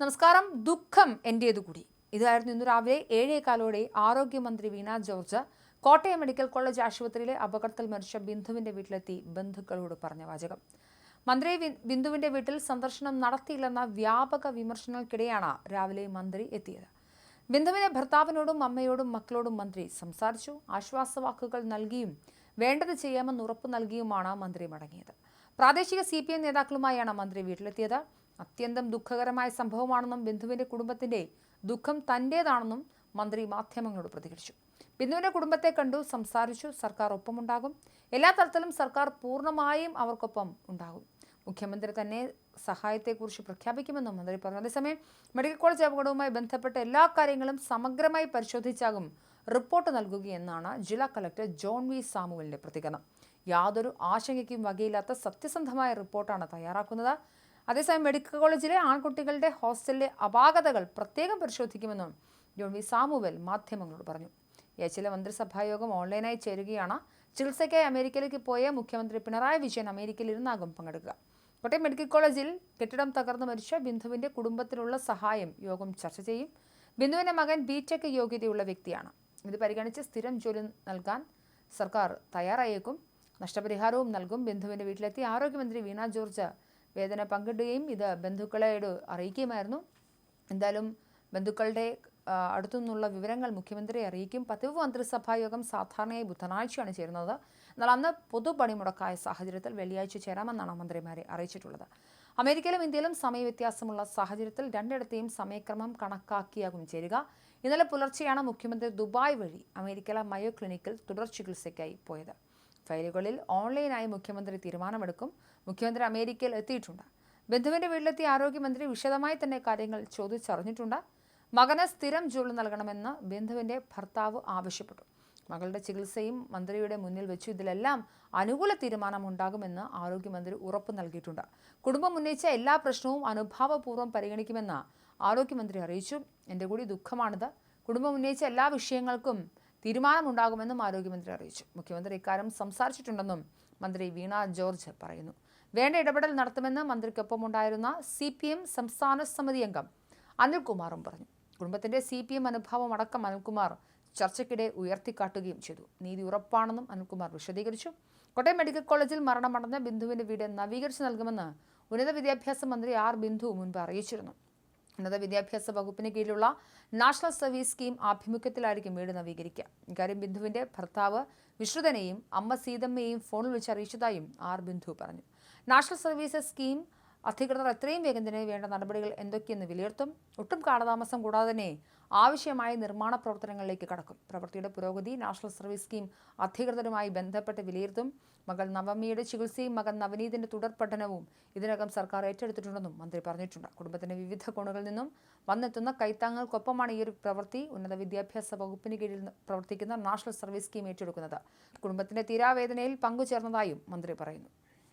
നമസ്കാരം. ദുഃഖം എന്റേതു കൂടി. ഇതായിരുന്നു ഇന്ന് രാവിലെ ഏഴേകാലോടെ ആരോഗ്യമന്ത്രി Veena George Kottayam medical college ആശുപത്രിയിലെ അപകടത്തിൽ മരിച്ച ബിന്ദുവിന്റെ വീട്ടിലെത്തി ബന്ധുക്കളോട് പറഞ്ഞ വാചകം. മന്ത്രി ബിന്ദുവിന്റെ വീട്ടിൽ സന്ദർശനം നടത്തിയില്ലെന്ന വ്യാപക വിമർശനങ്ങൾക്കിടെയാണ് രാവിലെ മന്ത്രി എത്തിയത്. ബിന്ദുവിന്റെ ഭർത്താവിനോടും അമ്മയോടും മക്കളോടും മന്ത്രി സംസാരിച്ചു. ആശ്വാസവാക്കുകൾ നൽകിയും വേണ്ടത് ചെയ്യാമെന്ന് ഉറപ്പ് നൽകിയുമാണ് മന്ത്രി മടങ്ങിയത്. പ്രാദേശിക സി പി എം നേതാക്കളുമായാണ് മന്ത്രി വീട്ടിലെത്തിയത്. അത്യന്തം ദുഃഖകരമായ സംഭവമാണെന്നും ബിന്ദുവിന്റെ കുടുംബത്തിന്റെ ദുഃഖം തന്റേതാണെന്നും മന്ത്രി മാധ്യമങ്ങളോട് പ്രതികരിച്ചു. ബിന്ദുവിന്റെ കുടുംബത്തെ കണ്ടു സംസാരിച്ചു സർക്കാർ ഒപ്പമുണ്ടാകും. എല്ലാ തരത്തിലും സർക്കാർ പൂർണമായും അവർക്കൊപ്പം ഉണ്ടാകും. മുഖ്യമന്ത്രി തന്നെ സഹായത്തെക്കുറിച്ച് പ്രഖ്യാപിക്കുമെന്നും മന്ത്രി പറഞ്ഞു. അതേസമയം മെഡിക്കൽ കോളേജ് അപകടവുമായി ബന്ധപ്പെട്ട എല്ലാ കാര്യങ്ങളും സമഗ്രമായി പരിശോധിച്ചാകും റിപ്പോർട്ട് നൽകുകയെന്നാണ് ജില്ലാ കളക്ടർ ജോൺ വി സാമുവലിന്റെ പ്രതികരണം. യാതൊരു ആശങ്കയ്ക്കും വകയില്ലാത്ത സത്യസന്ധമായ റിപ്പോർട്ടാണ് തയ്യാറാക്കുന്നത്. അതേസമയം മെഡിക്കൽ കോളേജിലെ ആൺകുട്ടികളുടെ ഹോസ്റ്റലിലെ അപാകതകൾ പ്രത്യേകം പരിശോധിക്കുമെന്നും ജോൺ വി സാമുവൽ മാധ്യമങ്ങളോട് പറഞ്ഞു. യേച്ചിലെ മന്ത്രിസഭായോഗം ഓൺലൈനായി ചേരുകയാണ്. ചികിത്സയ്ക്കായി അമേരിക്കയിലേക്ക് പോയ മുഖ്യമന്ത്രി പിണറായി വിജയൻ അമേരിക്കയിൽ ഇരുന്നാകും പങ്കെടുക്കുക. കോട്ടയം മെഡിക്കൽ കോളേജിൽ കെട്ടിടം തകർന്നു മരിച്ച ബിന്ദുവിന്റെ കുടുംബത്തിലുള്ള സഹായം യോഗം ചർച്ച ചെയ്യും. ബിന്ദുവിന്റെ മകൻ ബി ടെക് യോഗ്യതയുള്ള വ്യക്തിയാണ്. ഇത് പരിഗണിച്ച് സ്ഥിരം ജോലി നൽകാൻ സർക്കാർ തയ്യാറായേക്കും. നഷ്ടപരിഹാരവും നൽകും ബിന്ദുവിന്റെ വീട്ടിലെത്തി. ആരോഗ്യമന്ത്രി വീണ ജോർജ് വേദന പങ്കിടുകയും ഇത് ബന്ധുക്കളോട് അറിയിക്കുകയുമായിരുന്നു. എന്തായാലും ബന്ധുക്കളുടെ അടുത്തുനിന്നുള്ള അടുത്തു നിന്നുള്ള വിവരങ്ങൾ മുഖ്യമന്ത്രി അറിയിക്കും. പതിവ് മന്ത്രിസഭാ യോഗം സാധാരണയായി ബുധനാഴ്ചയാണ് ചേരുന്നത്. എന്നാൽ അന്ന് പൊതുപണിമുടക്കായ സാഹചര്യത്തിൽ വെള്ളിയാഴ്ച ചേരാമെന്നാണ് മന്ത്രിമാരെ അറിയിച്ചിട്ടുള്ളത്. അമേരിക്കയിലും ഇന്ത്യയിലും സമയവ്യത്യാസമുള്ള സാഹചര്യത്തിൽ രണ്ടിടത്തെയും സമയക്രമം കണക്കാക്കിയാകും ചേരുക. ഇന്നലെ പുലർച്ചെയാണ് മുഖ്യമന്ത്രി ദുബായ് വഴി അമേരിക്കയിലെ മയോ ക്ലിനിക്കിൽ തുടർ ചികിത്സയ്ക്കായി പോയത്. ഫയലുകളിൽ ഓൺലൈനായി മുഖ്യമന്ത്രി തീരുമാനമെടുക്കും. മുഖ്യമന്ത്രി അമേരിക്കയിൽ എത്തിയിട്ടുണ്ട്. ബന്ധുവിന്റെ വീട്ടിലെത്തിയ ആരോഗ്യമന്ത്രി വിശദമായി തന്നെ കാര്യങ്ങൾ ചോദിച്ചറിഞ്ഞിട്ടുണ്ട്. മകന് സ്ഥിരം ജോലി നൽകണമെന്ന് ബന്ധുവിന്റെ ഭർത്താവ് ആവശ്യപ്പെട്ടു. മകളുടെ ചികിത്സയും മന്ത്രിയുടെ മുന്നിൽ വെച്ചു. ഇതിലെല്ലാം അനുകൂല തീരുമാനം തീരുമാനമുണ്ടാകുമെന്ന് ആരോഗ്യമന്ത്രി ഉറപ്പു നൽകിയിട്ടുണ്ട്. കുടുംബം ഉന്നയിച്ച എല്ലാ പ്രശ്നവും അനുഭാവപൂർവം പരിഗണിക്കുമെന്ന് ആരോഗ്യമന്ത്രി അറിയിച്ചു. എന്റെ കൂടി ദുഃഖമാണിത്. കുടുംബം ഉന്നയിച്ച എല്ലാ വിഷയങ്ങൾക്കും തീരുമാനമുണ്ടാകുമെന്നും ആരോഗ്യമന്ത്രി അറിയിച്ചു. മുഖ്യമന്ത്രി ഇക്കാര്യം സംസാരിച്ചിട്ടുണ്ടെന്നും മന്ത്രി വീണ ജോർജ് പറയുന്നു. വേണ്ട ഇടപെടൽ നടത്തുമെന്ന് മന്ത്രിക്കൊപ്പമുണ്ടായിരുന്ന സി പി എം സംസ്ഥാന സമിതി അംഗം അനിൽകുമാറും പറഞ്ഞു. കുടുംബത്തിന്റെ സി പി എം അനുഭാവം അടക്കം അനിൽകുമാർ ചർച്ചയ്ക്കിടെ ഉയർത്തിക്കാട്ടുകയും ചെയ്തു. നീതി ഉറപ്പാണെന്നും അനിൽകുമാർ വിശദീകരിച്ചു. കോട്ടയം മെഡിക്കൽ കോളേജിൽ മരണമടഞ്ഞ ബിന്ദുവിന്റെ വീട് നവീകരിച്ചു നൽകുമെന്ന് ഉന്നത വിദ്യാഭ്യാസ മന്ത്രി ആർ ബിന്ദു മുൻപ് അറിയിച്ചിരുന്നു. ഉന്നത വിദ്യാഭ്യാസ വകുപ്പിന് കീഴിലുള്ള നാഷണൽ സർവീസ് സ്കീം ആഭിമുഖ്യത്തിലായിരിക്കും വീട് നവീകരിക്കുക. ഇക്കാര്യം ബിന്ദുവിന്റെ ഭർത്താവ് വിശ്രുതനെയും അമ്മ സീതമ്മയെയും ഫോണിൽ വിളിച്ച് അറിയിച്ചതായും ആർ ബിന്ദു പറഞ്ഞു. നാഷണൽ സർവീസസ് സ്കീം അധികൃതർ എത്രയും വേഗം തന്നെ വേണ്ട നടപടികൾ എന്തൊക്കെയെന്ന് വിലയിരുത്തും. ഒട്ടും കാലതാമസം കൂടാതെ തന്നെ ആവശ്യമായ നിർമ്മാണ പ്രവർത്തനങ്ങളിലേക്ക് കടക്കും. പ്രവൃത്തിയുടെ പുരോഗതി നാഷണൽ സർവീസ് സ്കീം അധികൃതരുമായി ബന്ധപ്പെട്ട് വിലയിരുത്തും. മകൾ നവമിയുടെ ചികിത്സയും മകൻ നവനീതിന്റെ തുടർ പഠനവും ഇതിനകം സർക്കാർ ഏറ്റെടുത്തിട്ടുണ്ടെന്നും മന്ത്രി പറഞ്ഞിട്ടുണ്ട്. കുടുംബത്തിന്റെ വിവിധ കോണുകളിൽ നിന്നും വന്നെത്തുന്ന കൈത്താങ്ങൾക്കൊപ്പമാണ് ഈ ഒരു പ്രവൃത്തി. ഉന്നത വിദ്യാഭ്യാസ വകുപ്പിന് കീഴിൽ പ്രവർത്തിക്കുന്ന നാഷണൽ സർവീസ് സ്കീം ഏറ്റെടുക്കുന്നത്. കുടുംബത്തിന്റെ തീരാവേദനയിൽ പങ്കുചേർന്നതായും മന്ത്രി പറയുന്നു.